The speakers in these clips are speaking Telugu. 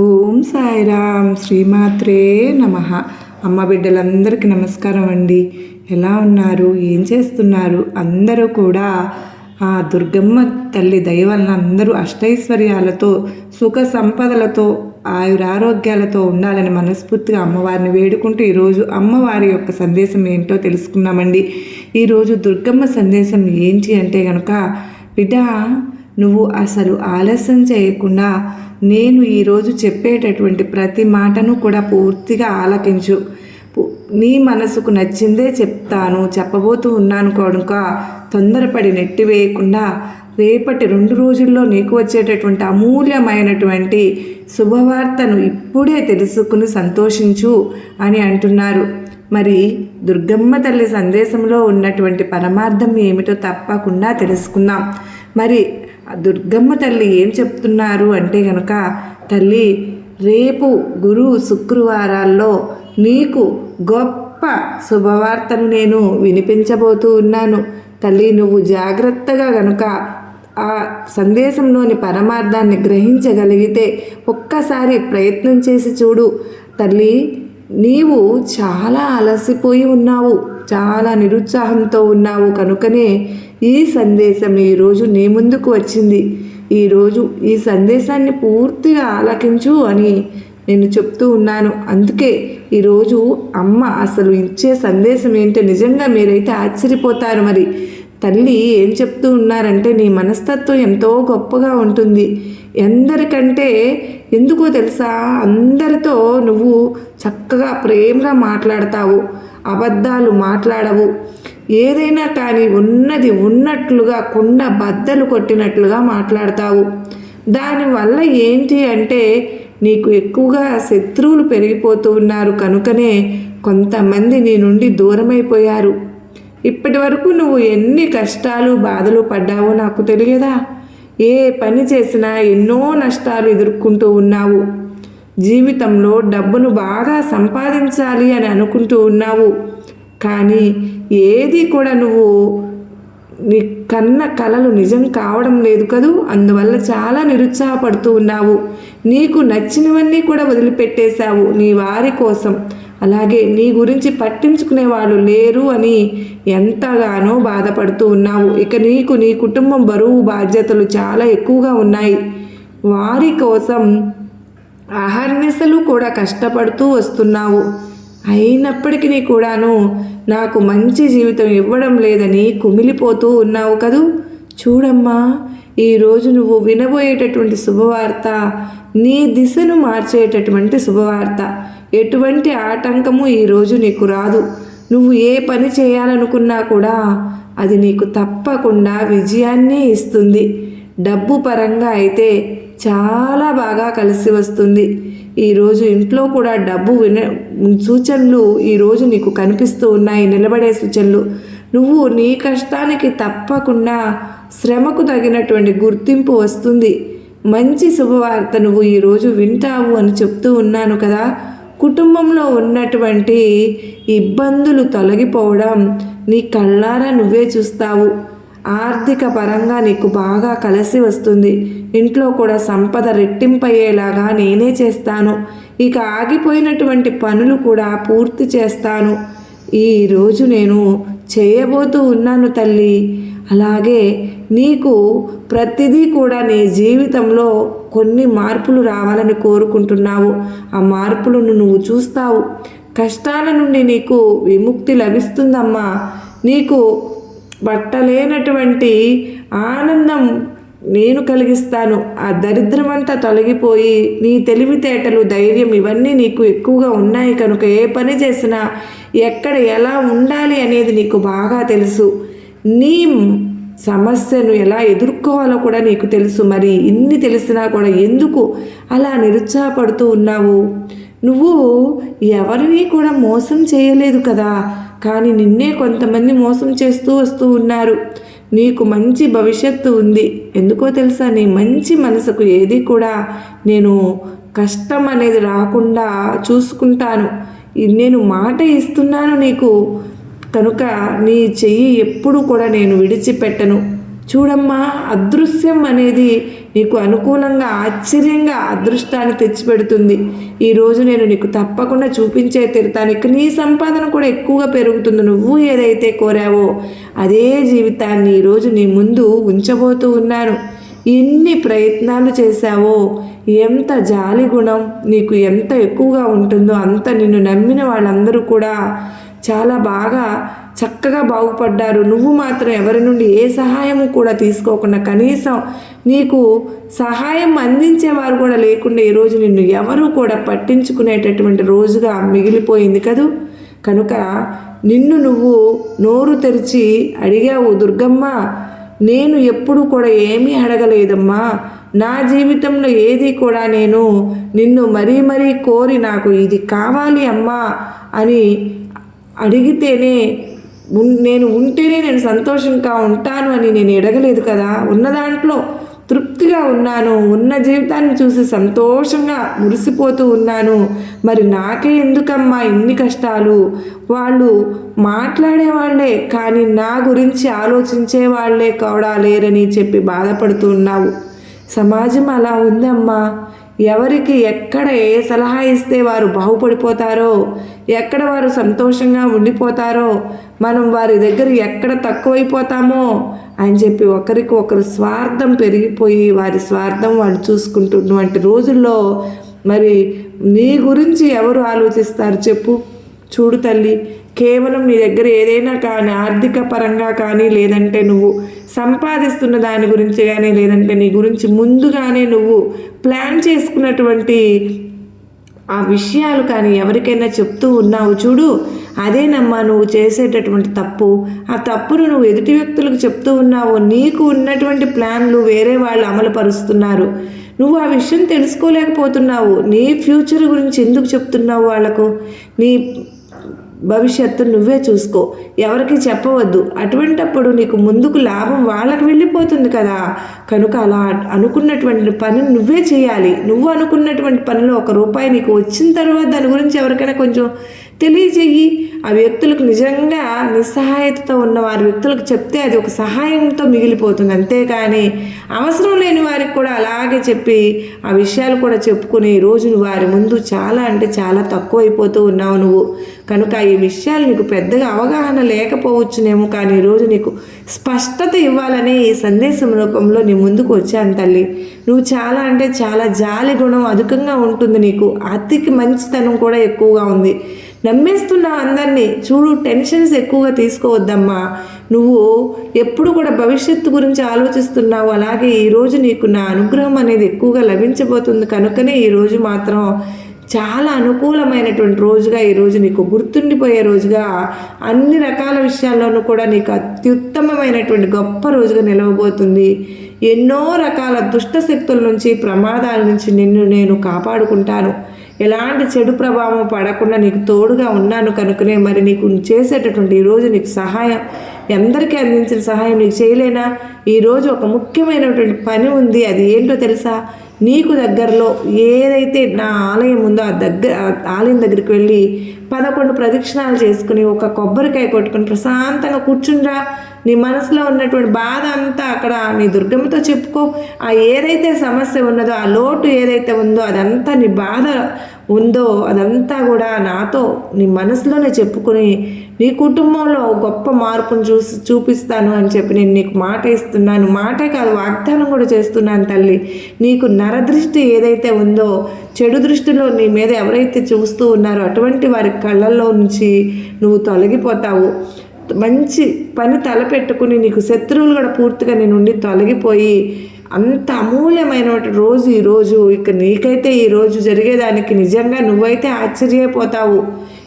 ఓం సాయిరామ్ శ్రీమాత్రే నమ. అమ్మ బిడ్డలందరికీ నమస్కారం అండి. ఎలా ఉన్నారు? ఏం చేస్తున్నారు? అందరూ కూడా ఆ దుర్గమ్మ తల్లి దయ వలన అందరూ అష్టైశ్వర్యాలతో సుఖ సంపదలతో ఆయురారోగ్యాలతో ఉండాలని మనస్ఫూర్తిగా అమ్మవారిని వేడుకుంటూ ఈరోజు అమ్మవారి యొక్క సందేశం ఏంటో తెలుసుకున్నామండి ఈరోజు దుర్గమ్మ సందేశం ఏంటి అంటే కనుక బిడ్డ నువ్వు అసలు ఆలస్యం చేయకుండా నేను ఈరోజు చెప్పేటటువంటి ప్రతి మాటను కూడా పూర్తిగా ఆలకించు. నీ మనసుకు నచ్చిందే చెప్తాను చెప్పబోతూ ఉన్నాను కనుక తొందరపడి నెట్టివేయకుండా రేపటి రెండు రోజుల్లో నీకు వచ్చేటటువంటి అమూల్యమైనటువంటి శుభవార్తను ఇప్పుడే తెలుసుకుని సంతోషించు అని అంటున్నారు. మరి దుర్గమ్మ తల్లి సందేశంలో ఉన్నటువంటి పరమార్థం ఏమిటో తప్పకుండా తెలుసుకుందాం. మరి ఆ దుర్గమ్మ తల్లి ఏం చెప్తున్నారు అంటే గనక తల్లి రేపు గురు శుక్రవారాల్లో నీకు గొప్ప శుభవార్తను నేను వినిపించబోతూ ఉన్నాను. తల్లి నువ్వు జాగ్రత్తగా గనుక ఆ సందేశంలోని పరమార్థాన్ని గ్రహించగలిగితే ఒక్కసారి ప్రయత్నం చేసి చూడు. తల్లి నీవు చాలా అలసిపోయి ఉన్నావు చాలా నిరుత్సాహంతో ఉన్నావు. కనుకనే ఈ సందేశం ఈరోజు నీ ముందుకు వచ్చింది. ఈరోజు ఈ సందేశాన్ని పూర్తిగా ఆలకించు అని నేను చెప్తూ ఉన్నాను. అందుకే ఈరోజు అమ్మ అసలు ఇచ్చే సందేశం ఏంటో నిజంగా మీరైతే ఆశ్చర్యపోతారు మరి. తల్లి ఏం చెప్తూ ఉన్నారంటే నీ మనస్తత్వం ఎంతో గొప్పగా ఉంటుంది. ఎందరికంటే ఎందుకో తెలుసా? అందరితో నువ్వు చక్కగా ప్రేమగా మాట్లాడతావు. అబద్ధాలు మాట్లాడవు. ఏదైనా కానీ ఉన్నది ఉన్నట్లుగా కుండ బద్దలు కొట్టినట్లుగా మాట్లాడతావు. దానివల్ల ఏంటి అంటే నీకు ఎక్కువగా శత్రువులు పెరిగిపోతూ ఉన్నారు కనుకనే కొంతమంది నీ నుండి దూరమైపోయారు. ఇప్పటి వరకు నువ్వు ఎన్ని కష్టాలు బాధలు పడ్డావో నాకు తెలియదా? ఏ పని చేసినా ఎన్నో నష్టాలు ఎదుర్కొంటూ ఉన్నావు. జీవితంలో డబ్బును బాగా సంపాదించాలి అని అనుకుంటూ ఉన్నావు. కానీ ఏది కూడా నువ్వు నీ కన్న కలలు నిజం కావడం లేదు కదూ. అందువల్ల చాలా నిరుత్సాహపడుతూ ఉన్నావు. నీకు నచ్చినవన్నీ కూడా వదిలిపెట్టేశావు నీ వారి కోసం. అలాగే నీ గురించి పట్టించుకునే వాళ్ళు లేరు అని ఎంతగానో బాధపడుతూ ఉన్నావు. ఇక నీకు నీ కుటుంబం బరువు బాధ్యతలు చాలా ఎక్కువగా ఉన్నాయి. వారి కోసం అహర్నిశలు కూడా కష్టపడుతూ వస్తున్నావు. అయినప్పటికీ కూడాను నాకు మంచి జీవితం ఇవ్వడం లేదని కుమిలిపోతూ ఉన్నావు కదూ? చూడమ్మా ఈరోజు నువ్వు వినబోయేటటువంటి శుభవార్త నీ దిశను మార్చేటటువంటి శుభవార్త. ఎటువంటి ఆటంకము ఈరోజు నీకు రాదు. నువ్వు ఏ పని చేయాలనుకున్నా కూడా అది నీకు తప్పకుండా విజయాన్నే ఇస్తుంది. డబ్బు పరంగా అయితే చాలా బాగా కలిసి వస్తుంది. ఈరోజు ఇంట్లో కూడా డబ్బు విన సూచనలు ఈరోజు నీకు కనిపిస్తూ ఉన్నాయి నిలబడే సూచనలు. నువ్వు నీ కష్టానికి తప్పకుండా శ్రమకు తగినటువంటి గుర్తింపు వస్తుంది. మంచి శుభవార్త నువ్వు ఈరోజు వింటావు అని చెప్తూ ఉన్నాను కదా. కుటుంబంలో ఉన్నటువంటి ఇబ్బందులు తొలగిపోవడం నీ కళ్ళారా నువ్వే చూస్తావు. ఆర్థిక పరంగా నీకు బాగా కలిసి వస్తుంది. ఇంట్లో కూడా సంపద రెట్టింపయ్యేలాగా నేనే చేస్తాను. ఇక ఆగిపోయినటువంటి పనులు కూడా పూర్తి చేస్తాను. ఈరోజు నేను చేయబోతూ ఉన్నాను తల్లి. అలాగే నీకు ప్రతిదీ కూడా నీ జీవితంలో కొన్ని మార్పులు రావాలని కోరుకుంటున్నావు. ఆ మార్పులను నువ్వు చూస్తావు. కష్టాల నుండి నీకు విముక్తి లభిస్తుందమ్మా. నీకు పట్టలేనటువంటి ఆనందం నేను కలిగిస్తాను. ఆ దరిద్రమంతా తొలగిపోయి నీ తెలివితేటలు ధైర్యం ఇవన్నీ నీకు ఎక్కువగా ఉన్నాయి కనుక ఏ పని చేసినా ఎక్కడ ఎలా ఉండాలి అనేది నీకు బాగా తెలుసు. నీ సమస్యను ఎలా ఎదుర్కోవాలో కూడా నీకు తెలుసు. మరి ఇన్ని తెలిసినా కూడా ఎందుకు అలా నిరుత్సాహపడుతూ ఉన్నావు? నువ్వు ఎవరిని కూడా మోసం చేయలేదు కదా? కానీ నిన్నే కొంతమంది మోసం చేస్తూ వస్తూ ఉన్నారు. నీకు మంచి భవిష్యత్తు ఉంది. ఎందుకో తెలుసా? నీ మంచి మనసుకు ఏది కూడా నేను కష్టం అనేది రాకుండా చూసుకుంటాను. ఇది నేను మాట ఇస్తున్నాను నీకు. కనుక నీ చెయ్యి ఎప్పుడు కూడా నేను విడిచిపెట్టను. చూడమ్మా అదృశ్యం అనేది నీకు అనుకూలంగా ఆశ్చర్యంగా అదృష్టాన్ని తెచ్చిపెడుతుంది. ఈరోజు నేను నీకు తప్పకుండా చూపించే తీరుతానికి నీ సంపాదన కూడా ఎక్కువగా పెరుగుతుంది. నువ్వు ఏదైతే కోరావో అదే జీవితాన్ని ఈరోజు నీ ముందు ఉంచబోతూ ఉన్నాను. ఎన్ని ప్రయత్నాలు చేశావో ఎంత జాలి గుణం నీకు ఎంత ఎక్కువగా ఉంటుందో అంత నిన్ను నమ్మిన వాళ్ళందరూ కూడా చాలా బాగా చక్కగా బాగుపడ్డారు. నువ్వు మాత్రం ఎవరి నుండి ఏ సహాయము కూడా తీసుకోకుండా కనీసం నీకు సహాయం అందించేవారు కూడా లేకుండా ఈరోజు నిన్ను ఎవరు కూడా పట్టించుకునేటటువంటి రోజుగా మిగిలిపోయింది కదూ? కనుక నిన్ను నువ్వు నోరు తెరిచి అడిగావు దుర్గమ్మ నేను ఎప్పుడు కూడా ఏమీ అడగలేదమ్మా. నా జీవితంలో ఏది కూడా నేను నిన్ను మరీ మరీ కోరి నాకు ఇది కావాలి అమ్మా అని అడిగితేనే నేను ఉంటేనే నేను సంతోషంగా ఉంటాను అని నేను ఎడగలేదు కదా. ఉన్న దాంట్లో తృప్తిగా ఉన్నాను. ఉన్న జీవితాన్ని చూసి సంతోషంగా మురిసిపోతూ ఉన్నాను. మరి నాకే ఎందుకమ్మా ఇన్ని కష్టాలు? వాళ్ళు మాట్లాడేవాళ్ళే కానీ నా గురించి ఆలోచించే వాళ్ళే కూడా లేరని చెప్పి బాధపడుతూ ఉన్నావు. సమాజం అలా ఉందమ్మా. ఎవరికి ఎక్కడ ఏ సలహా ఇస్తే వారు బాగుపడిపోతారో ఎక్కడ వారు సంతోషంగా ఉండిపోతారో మనం వారి దగ్గర ఎక్కడ తక్కువైపోతామో అని చెప్పి ఒకరికి ఒకరు స్వార్థం పెరిగిపోయి వారి స్వార్థం వాళ్ళు చూసుకుంటున్నటువంటి రోజుల్లో మరి నీ గురించి ఎవరు ఆలోచిస్తారు చెప్పు? చూడు తల్లి కేవలం నీ దగ్గర ఏదైనా కానీ ఆర్థిక పరంగా కానీ లేదంటే నువ్వు సంపాదిస్తున్న దాని గురించి కానీ లేదంటే నీ గురించి ముందుగానే నువ్వు ప్లాన్ చేసుకున్నటువంటి ఆ విషయాలు కానీ ఎవరికైనా చెప్తూ ఉన్నావు చూడు అదేనమ్మా నువ్వు చేసేటటువంటి తప్పు. ఆ తప్పును నువ్వు ఎదుటి వ్యక్తులకు చెప్తూ ఉన్నావు. నీకు ఉన్నటువంటి ప్లాన్లు వేరే వాళ్ళు అమలు పరుస్తున్నారు. నువ్వు ఆ విషయం తెలుసుకోలేకపోతున్నావు. నీ ఫ్యూచర్ గురించి ఎందుకు చెప్తున్నావు వాళ్ళకు? నీ భవిష్యత్తు నువ్వే చూసుకో. ఎవరికి చెప్పవద్దు. అటువంటప్పుడు నీకు ముందుకు లాభం వాళ్ళకి వెళ్ళిపోతుంది కదా. కనుక అలా అనుకున్నటువంటి పని నువ్వే చేయాలి. నువ్వు అనుకున్నటువంటి పనిలో ఒక రూపాయి నీకు వచ్చిన తర్వాత దాని గురించి ఎవరికైనా కొంచెం తెలియజేయి. ఆ వ్యక్తులకు నిజంగా నిస్సహాయతతో ఉన్న వారి వ్యక్తులకు చెప్తే అది ఒక సహాయంతో మిగిలిపోతుంది. అంతేకాని అవసరం లేని వారికి కూడా అలాగే చెప్పి ఆ విషయాలు కూడా చెప్పుకుని రోజు వారి ముందు చాలా అంటే చాలా తక్కువ అయిపోతూ ఉన్నావు నువ్వు. కనుక ఈ విషయాలు నీకు పెద్దగా అవగాహన లేకపోవచ్చునేమో కానీ ఈరోజు నీకు స్పష్టత ఇవ్వాలనే ఈ సందేశం రూపంలో నీ ముందుకు వచ్చాను తల్లి. నువ్వు చాలా అంటే చాలా జాలి గుణం అధికంగా ఉంటుంది నీకు. అతికి మంచితనం కూడా ఎక్కువగా ఉంది. నమ్మేస్తున్నావు అందరినీ చూడు టెన్షన్స్ ఎక్కువగా తీసుకోవద్దమ్మా. నువ్వు ఎప్పుడు కూడా భవిష్యత్తు గురించి ఆలోచిస్తున్నావు. అలాగే ఈరోజు నీకు నా అనుగ్రహం అనేది ఎక్కువగా లభించబోతుంది. కనుకనే ఈరోజు మాత్రం చాలా అనుకూలమైనటువంటి రోజుగా ఈరోజు నీకు గుర్తుండిపోయే రోజుగా అన్ని రకాల విషయాల్లోనూ కూడా నీకు అత్యుత్తమమైనటువంటి గొప్ప రోజుగా నిలవబోతుంది. ఎన్నో రకాల దుష్ట శక్తుల నుంచి ప్రమాదాల నుంచి నిన్ను నేను కాపాడుకుంటాను. ఎలాంటి చెడు ప్రభావం పడకుండా నీకు తోడుగా ఉన్నాను కనుకనే మరి నీకు చేసేటటువంటి ఈరోజు నీకు సహాయం ఎందరికీ అందించిన సహాయం నీకు చేయలేనా? ఈరోజు ఒక ముఖ్యమైనటువంటి పని ఉంది. అది ఏంటో తెలుసా? నీకు దగ్గరలో ఏదైతే నా ఆలయం ఉందో ఆ దగ్గర ఆలయం దగ్గరికి వెళ్ళి పదకొండు ప్రదక్షిణాలు చేసుకుని ఒక కొబ్బరికాయ కొట్టుకుని ప్రశాంతంగా కూర్చుండ్రా. నీ మనసులో ఉన్నటువంటి బాధ అంతా అక్కడ నీ దుర్గమ్మతో చెప్పుకో. ఆ ఏదైతే సమస్య ఉన్నదో ఆ లోటు ఏదైతే ఉందో అదంతా నీ బాధ ఉందో అదంతా కూడా నాతో నీ మనసులోనే చెప్పుకుని నీ కుటుంబంలో గొప్ప మార్పును చూసి చూపిస్తాను అని చెప్పి నేను నీకు మాట ఇస్తున్నాను. మాటే కాదు వాగ్దానం కూడా చేస్తున్నాను తల్లి. నీకు నరదృష్టి ఏదైతే ఉందో చెడు దృష్టిలో నీ మీద ఎవరైతే చూస్తూ ఉన్నారో అటువంటి వారి కళ్ళల్లో నుంచి నువ్వు తొలగిపోతావు. మంచి పని తలపెట్టుకుని నీకు శత్రువులు కూడా పూర్తిగా నీ నుండి తొలగిపోయి అంత అమూల్యమైన రోజు ఈరోజు ఇక నీకైతే ఈ రోజు జరిగేదానికి నిజంగా నువ్వైతే ఆశ్చర్యపోతావు.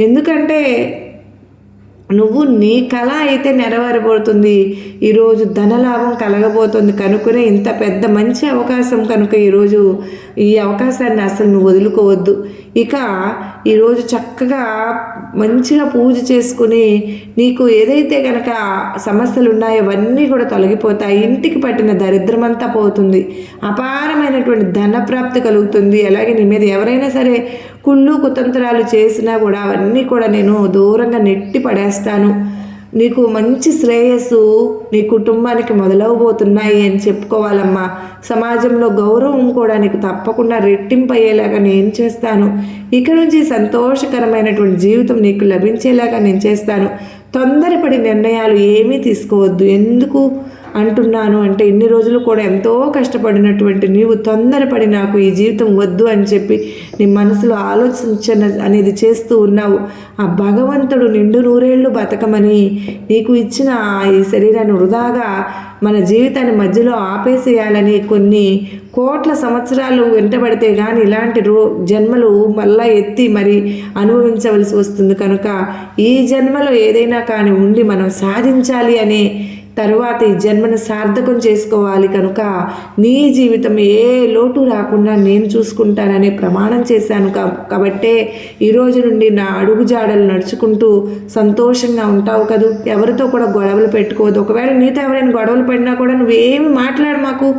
ఎందుకంటే నువ్వు నీ కళ అయితే నెరవేరబోతుంది. ఈరోజు ధనలాభం కలగబోతుంది కనుకనే ఇంత పెద్ద మంచి అవకాశం కనుక ఈరోజు ఈ అవకాశాన్ని అసలు నువ్వు వదులుకోవద్దు. ఇక ఈరోజు చక్కగా మంచిగా పూజ చేసుకుని నీకు ఏదైతే కనుక సమస్యలు ఉన్నాయో అవన్నీ కూడా తొలగిపోతాయి. ఇంటికి పట్టిన దరిద్రమంతా పోతుంది. అపారమైనటువంటి ధన ప్రాప్తి కలుగుతుంది. అలాగే నీ మీద ఎవరైనా సరే కుళ్ళు కుతంత్రాలు చేసినా కూడా అవన్నీ కూడా నేను దూరంగా నెట్టి పడేస్తాను. నీకు మంచి శ్రేయస్సు నీ కుటుంబానికి మొదలవబోతున్నాయి అని చెప్పుకోవాలమ్మా. సమాజంలో గౌరవం కూడా నీకు తప్పకుండా రెట్టింపయ్యేలాగా నేను చేస్తాను. ఇక నుంచి సంతోషకరమైనటువంటి జీవితం నీకు లభించేలాగా నేను చేస్తాను. తొందరపడి నిర్ణయాలు ఏమీ తీసుకోవద్దు. ఎందుకు? అంటున్నాను అంటే ఇన్ని రోజులు కూడా ఎంతో కష్టపడినటువంటి నీవు తొందరపడి నాకు ఈ జీవితం వద్దు అని చెప్పి నీ మనసులో ఆలోచించన అనేది చేస్తూ ఉన్నావు. ఆ భగవంతుడు నిండు నూరేళ్ళు బతకమని నీకు ఇచ్చిన ఈ శరీరాన్ని వృధాగా మన జీవితాన్ని మధ్యలో ఆపేసేయాలని కొన్ని కోట్ల సంవత్సరాలు వెంటబడితే కానీ ఇలాంటి రో జన్మలు మళ్ళా ఎత్తి మరి అనుభవించవలసి వస్తుంది. కనుక ఈ జన్మలో ఏదైనా కానీ ఉండి మనం సాధించాలి అనే తరువాత ఈ జన్మను సార్థకం చేసుకోవాలి కనుక నీ జీవితం ఏ లోటు రాకుండా నేను చూసుకుంటాననే ప్రమాణం చేశాను కాబట్టే ఈ రోజు నుండి నా అడుగు జాడలు నడుచుకుంటూ సంతోషంగా ఉంటావు కదూ. ఎవరితో కూడా గొడవలు పెట్టుకోవద్దు. ఒకవేళ నీతో ఎవరైనా గొడవలు పడినా కూడా నువ్వేమి మాట్లాడు మాకు.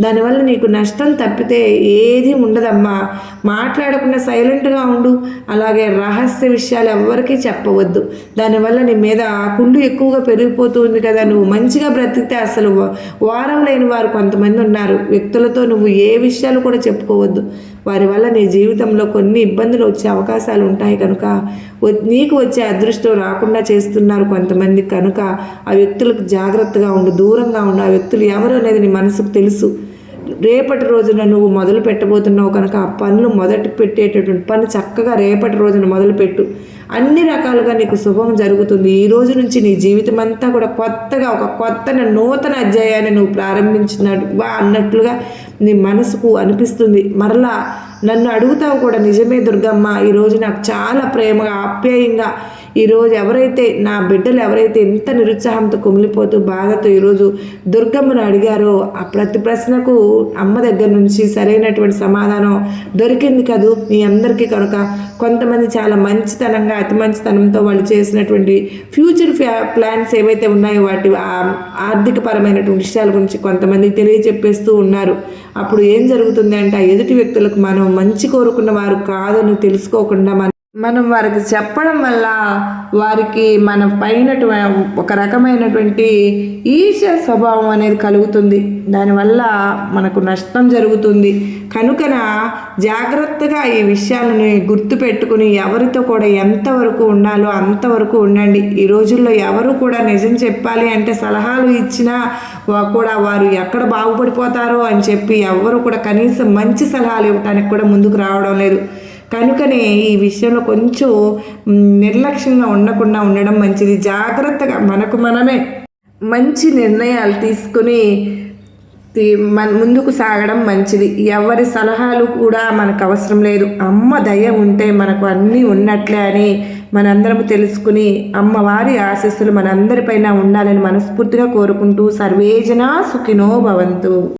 దానివల్ల నీకు నష్టం తప్పితే ఏది ఉండదమ్మా. మాట్లాడకుండా సైలెంట్గా ఉండు. అలాగే రహస్య విషయాలు ఎవరికీ చెప్పవద్దు. దానివల్ల నీ మీద కుళ్ళు ఎక్కువగా పెరిగిపోతుంది కదా నువ్వు. మంచిగా బ్రతికితే అసలు వారం లేని వారు కొంతమంది ఉన్నారు. వ్యక్తులతో నువ్వు ఏ విషయాలు కూడా చెప్పుకోవద్దు. వారి వల్ల నీ జీవితంలో కొన్ని ఇబ్బందులు వచ్చే అవకాశాలు ఉంటాయి కనుక నీకు వచ్చే అదృష్టం రాకుండా చేస్తున్నారు కొంతమంది కనుక ఆ వ్యక్తులకు జాగ్రత్తగా ఉండు దూరంగా ఉండు. ఆ వ్యక్తులు ఎవరు అనేది నీ మనసుకు తెలుసు. రేపటి రోజున నువ్వు మొదలు పెట్టబోతున్నావు కనుక ఆ పనులు మొదటి పెట్టేటటువంటి పని చక్కగా రేపటి రోజున మొదలుపెట్టు అన్ని రకాలుగా నీకు శుభం జరుగుతుంది. ఈ రోజు నుంచి నీ జీవితం అంతా కూడా కొత్తగా ఒక కొత్త నూతన అధ్యాయాన్ని నువ్వు ప్రారంభించినట్టుగా అన్నట్లుగా నీ మనసుకు అనిపిస్తుంది. మరలా నన్ను అడుగుతావు కూడా నిజమే దుర్గమ్మ ఈరోజు నాకు చాలా ప్రేమగా ఆప్యాయంగా ఈరోజు ఎవరైతే నా బిడ్డలు ఎవరైతే ఎంత నిరుత్సాహంతో కుమిలిపోతూ బాధతో ఈరోజు దుర్గమ్మను అడిగారో ఆ ప్రతి ప్రశ్నకు అమ్మ దగ్గర నుంచి సరైనటువంటి సమాధానం దొరికింది కదూ మీ అందరికీ కనుక. కొంతమంది చాలా మంచితనంగా అతి మంచితనంతో వాళ్ళు చేసినటువంటి ఫ్యూచర్ ప్లాన్స్ ఏవైతే ఉన్నాయో వాటి ఆర్థిక పరమైనటువంటి విషయాల గురించి కొంతమందికి తెలియజెప్పేస్తూ ఉన్నారు. అప్పుడు ఏం జరుగుతుంది అంటే ఆ ఎదుటి వ్యక్తులకు మనం మంచి కోరుకున్న వారు కాదని తెలుసుకోకుండా మన మనం వారికి చెప్పడం వల్ల వారికి మన పైన ఒక రకమైనటువంటి ఈర్ష్య స్వభావం అనేది కలుగుతుంది. దానివల్ల మనకు నష్టం జరుగుతుంది. కనుకన జాగ్రత్తగా ఈ విషయాలను గుర్తుపెట్టుకుని ఎవరితో కూడా ఎంతవరకు ఉండాలో అంతవరకు ఉండండి. ఈ రోజుల్లో ఎవరు కూడా నిజం చెప్పాలి అంటే సలహాలు ఇచ్చినా కూడా వారు ఎక్కడ బాగుపడిపోతారో అని చెప్పి ఎవరు కూడా కనీసం మంచి సలహాలు ఇవ్వడానికి కూడా ముందుకు రావడం లేదు. కనుకనే ఈ విషయంలో కొంచెం నిర్లక్ష్యంగా ఉండకుండా ఉండడం మంచిది. జాగ్రత్తగా మనకు మనమే మంచి నిర్ణయాలు తీసుకుని మన ముందుకు సాగడం మంచిది. ఎవరి సలహాలు కూడా మనకు అవసరం లేదు. అమ్మ దయ ఉంటే మనకు అన్నీ ఉన్నట్లే అని మనందరం తెలుసుకుని అమ్మవారి ఆశీస్సులు మనందరిపైన ఉండాలని మనస్ఫూర్తిగా కోరుకుంటూ సర్వేజన సుఖినో భవంతు.